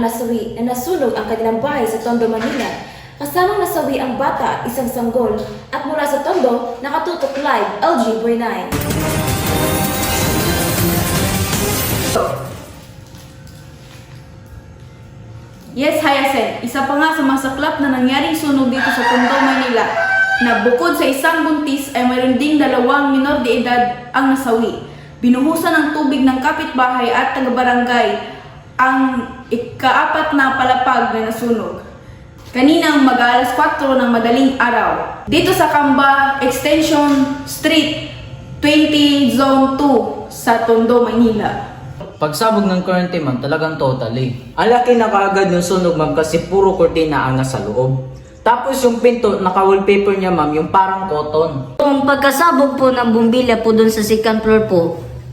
ang nasawi na nasunog ang kanilang bahay sa Tondo, Manila. Kasamang nasawi ang bata, isang sanggol, at mula sa Tondo, nakatutok live LG 9. Yes, Hyacinth. Isa pa nga sa masaklap na nangyaring sunog dito sa Tondo, Manila na bukod sa isang buntis ay mayroon ding dalawang minor de edad ang nasawi. Binuhusan ng tubig ng kapitbahay at taga-barangay ang ikaapat na palapag na nasunog. Kaninang mag-alas 4 ng madaling araw. Dito sa Kamba Extension Street, 20 Zone 2 sa Tondo, Manila. Pagsabog ng kurente ma'am, talagang totally. Ang laki na kaagad ng sunog ma'am kasi puro kurtina ang nasa loob. Tapos yung pinto, naka-wallpaper niya ma'am, yung parang cotton. Kung pagkasabog po ng bumbilya po dun sa second floor po,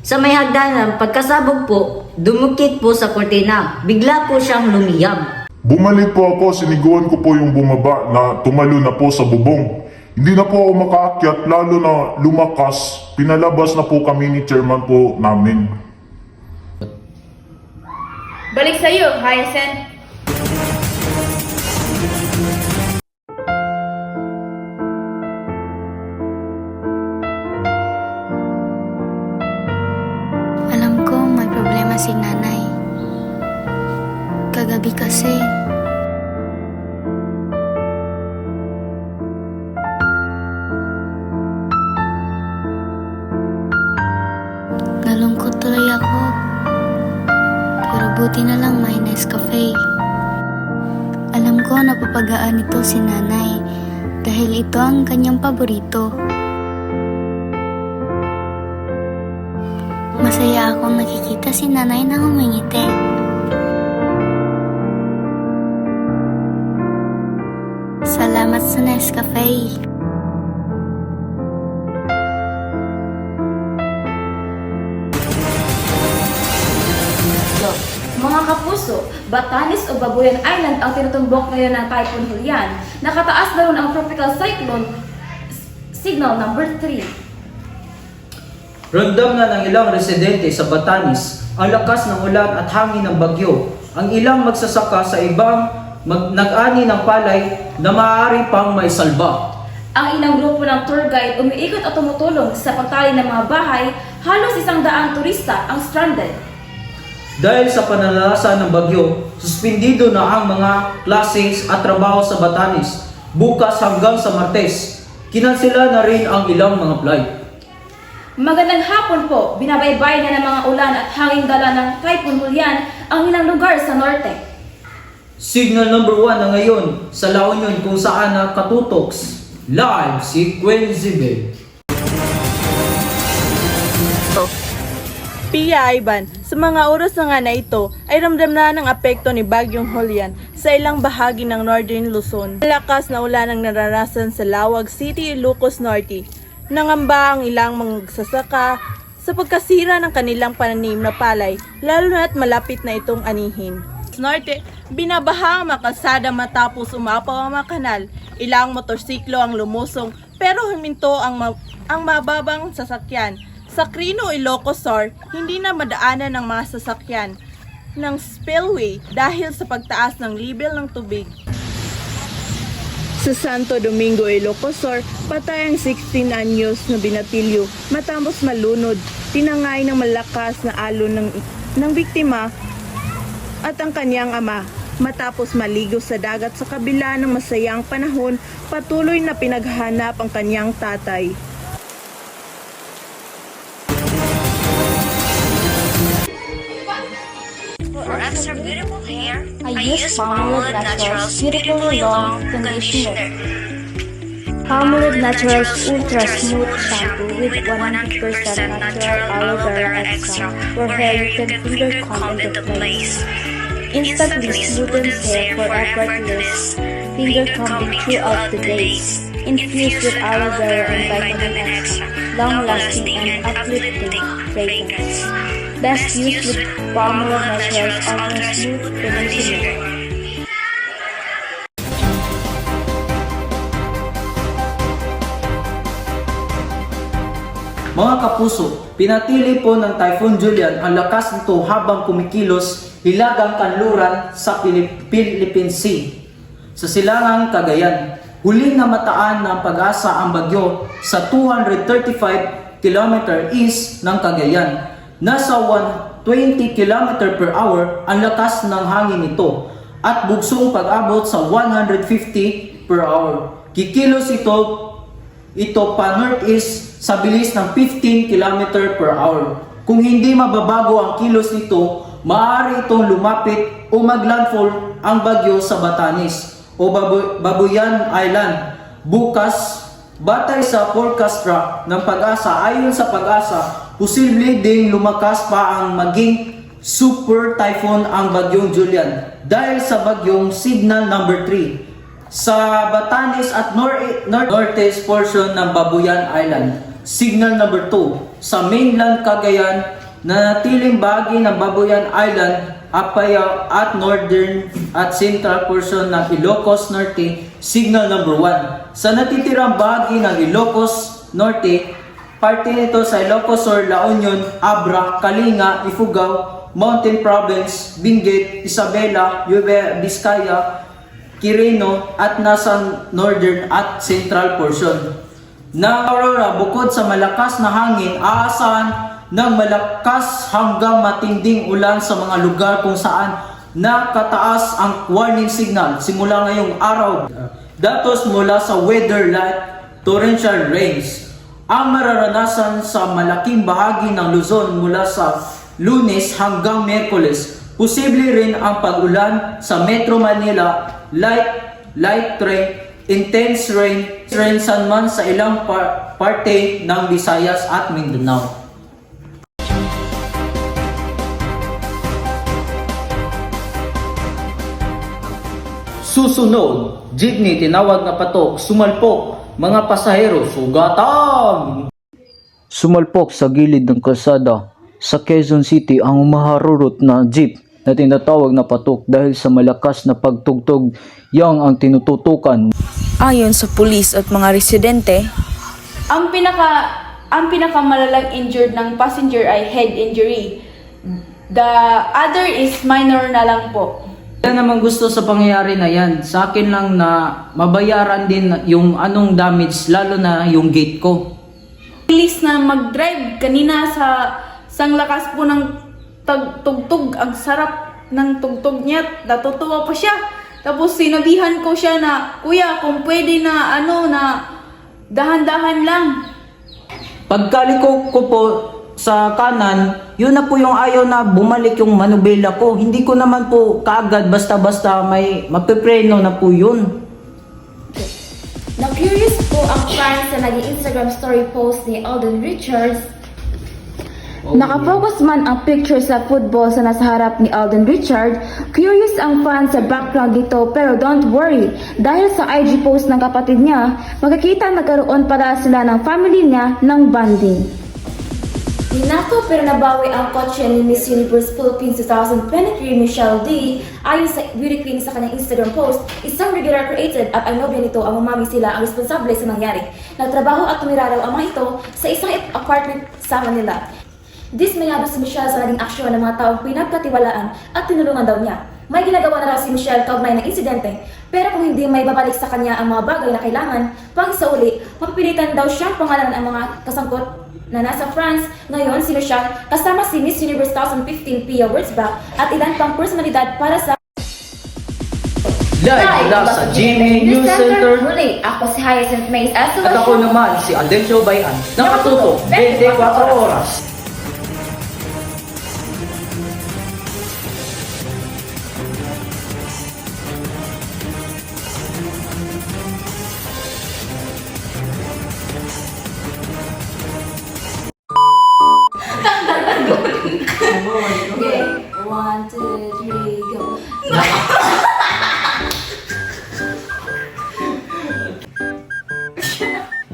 sa may hagdanan, pagkasabog po, dumukit po sa kortina. Bigla po siyang lumiyab. Bumalik po ako, siniguan ko po yung bumaba na tumalo na po sa bubong. Hindi na po ako makaakyat, lalo na lumakas. Pinalabas na po kami ni chairman po namin. Balik sa iyo, Hyacinth. Si nanay. Kagabi kasi, nalungkot tuloy ako. Pero buti na lang may Nescafe. Alam ko napapagaan ito si nanay dahil ito ang kanyang paborito. Akong nakikita si nanay na humingiti. Salamat sa Nescafe. Mga kapuso, Batanes o Babuyan Island ang tinutumbok ngayon ng Typhoon Julian. Nakataas na rin ang tropical cyclone signal number 3. Ramdam na ng ilang residente sa Batanes ang lakas ng ulan at hangin ng bagyo. Ang ilang magsasaka sa ibang mag- nag-ani ng palay na maaari pang may salba. Ang ilang grupo ng tour guide umiikot at tumutulong sa pagtali ng mga bahay, halos isang daang turista ang stranded. Dahil sa panalasa ng bagyo, suspindido na ang mga classes at trabaho sa Batanes. Bukas hanggang sa Martes, kinansela na rin ang ilang mga flight. Magandang hapon po, binabaybay na ng mga ulan at hanging dala ng Typhoon Julian ang ilang lugar sa norte. Signal number 1 na ngayon sa La Union kung saan nakatutoks. Live si Quenzibe. Pia Ivan, sa mga oras na nga na ito ay ramdam na ng apekto ni Bagyong Julian sa ilang bahagi ng Northern Luzon. Malakas na ulan ang naranasan sa Lawag City, Ilocos Norte. Nangamba ang ilang magsasaka sa pagkasira ng kanilang pananim na palay, lalo na at malapit na itong anihin. Norte, binabaha ang mga kalsada matapos umapaw ang mga kanal. Ilang motorsiklo ang lumusong pero huminto ang, ma- ang mababang sasakyan. Sa Crino, Ilocos Sur, hindi na madaanan ng mga sasakyan ng spillway dahil sa pagtaas ng level ng tubig. Sa Santo Domingo, Ilocos Sur, patay ang 16 anyos na binatilyo matapos malunod, tinangay ng malakas na alon ng, ng biktima at ang kanyang ama. Matapos maligo sa dagat sa kabila ng masayang panahon, patuloy na pinaghanap ang kanyang tatay. For extra beautiful hair, I use Palmolive Naturals Beautifully Long Conditioner. Palmolive Naturals Ultra Smooth Shampoo with 100% natural aloe vera extract for hair you can finger comb into place. Instantly smoothens hair for effortless finger combing throughout the days. Infused with aloe vera and vitamin extract, long-lasting and uplifting fragrance. Best used with Palmolive Naturals Ultra Smooth Conditioner. Mga kapuso, pinatili po ng Typhoon Julian ang lakas nito habang kumikilos hilagang kanluran sa Philippine Sea sa silangang Cagayan. Huling namataan ng pag-asa ang bagyo sa 235 km east ng Cagayan. Nasa 120 km per hour ang lakas ng hangin nito at bugsong pag-abot sa 150 per hour. Kikilos ito ito pa northeast sa bilis ng 15 km per hour. Kung hindi mababago ang kilos nito, maaari itong lumapit o maglandfall ang bagyo sa Batanes o Babu- Babuyan Island. Bukas, batay sa forecast track ng pag-asa ayon sa pag-asa, posible ding lumakas pa ang maging super typhoon ang bagyong Julian dahil sa bagyong signal number 3 sa Batanes at nor- nor- northeast portion ng Babuyan Island. Signal number 2 sa mainland Cagayan na natiling bahagi ng Babuyan Island Apaya at northern at central portion ng Ilocos Norte, signal number 1. Sa natitirang bahagi ng Ilocos Norte, parte nito sa Ilocos Sur, La Union, Abra, Kalinga, Ifugao, Mountain Province, Benguet, Isabela, Nueva Vizcaya, Quirino at nasa northern at central portion. Na Aurora, bukod sa malakas na hangin, aasahan ng malakas hanggang matinding ulan sa mga lugar kung saan nakataas ang warning signal simula ngayong araw. Datos mula sa weather like torrential rains. Ang mararanasan sa malaking bahagi ng Luzon mula sa lunes hanggang Merkules. Posible rin ang pag-ulan sa Metro Manila, light, light rain, intense rain, rain man sa ilang par- parte ng Visayas at Mindanao. Susunod, jeepney tinawag na patok, sumalpok, mga pasahero, sugatan! Sumalpok sa gilid ng kalsada sa Quezon City ang umaharurot na jeep na tinatawag na patok dahil sa malakas na pagtugtog yang ang tinututukan. Ayon sa pulis at mga residente, Ang pinaka ang pinakamalalang injured ng passenger ay head injury. The other is minor na lang po. Kaya naman gusto sa pangyayari na yan, sa akin lang na mabayaran din yung anong damage, lalo na yung gate ko. Bilis na mag-drive kanina sa sang lakas po ng tag- tugtog. Ang sarap ng tugtog niya. Natutuwa pa siya. Tapos sinabihan ko siya na, Kuya, kung pwede na ano na dahan-dahan lang. Pagkaliko ko po sa kanan, yun na po yung ayaw na bumalik yung manubela ko. Hindi ko naman po kaagad basta-basta may mapipreno na po yun. Na-curious po ang fans sa naging Instagram story post ni Alden Richards. Nakafocus man ang picture sa football sa nasa harap ni Alden Richard, curious ang fans sa background dito pero don't worry, dahil sa IG post ng kapatid niya, makikita nagkaroon para sila ng family niya ng bonding. Ninako pero nabawi ang kotse ni Miss Universe Philippines 2023 Michelle D. Ayon sa beauty queen sa kanyang Instagram post, isang regular created at ang nobya nito ang umami sila ang responsable sa nangyari. Nagtrabaho at tumira raw ang mga ito sa isang apartment sa Manila. Dismayado si Michelle sa naging aksyon ng mga taong pinagkatiwalaan at tinulungan daw niya. May ginagawa na raw si Michelle kaugnay ng insidente, pero kung hindi may babalik sa kanya ang mga bagay na kailangan, pang isa uli, mapipilitan daw siyang pangalan ang mga kasangkot na nasa France. Ngayon, si Michelle kasama si Miss Universe 2015 Pia Wurzbach at ilan pang personalidad para sa Live mula sa GMA News Center Muli, ako si Hyacinth Mays at at ako naman si Aldencio Bayan. Nakatutok 24 oras.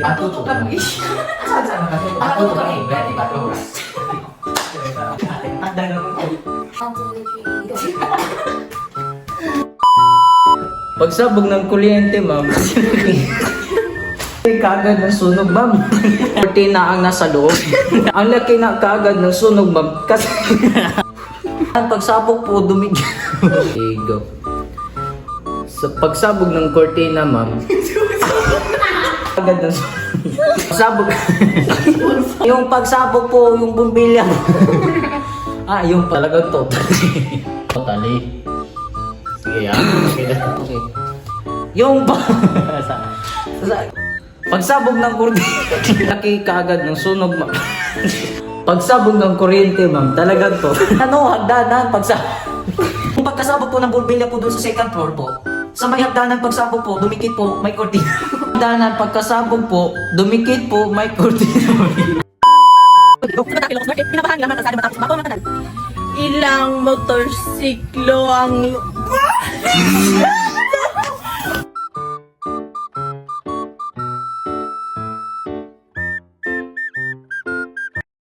One, two, three, go. Pagsabog ng kuryente, ma'am. Kagad ng sunog, ma'am. Cortina ang nasa loob. ang laki na kagad ng sunog, ma'am. Kasi ang pagsabog po dumig. okay, go. Sa pagsabog ng cortina, ma'am. Kagad ng sunog. Pagsabog. yung pagsabog po, yung bumbilya. ah, yung talaga totally. totally. Sige, ah. Okay. Yung pa... sa, sa, pagsabog ng kuryente, laki kaagad ng sunog, ma'am. pagsabog ng kuryente, ma'am, talagang to. ano, hagdanan, pagsabog. Yung pagkasabog po ng bulbilya po doon sa second floor po, sa may hagdanan pagsabog po, dumikit po, may kortina. Hagdanan pagkasabog po, dumikit po, may kortina. Ilang motorsiklo ang...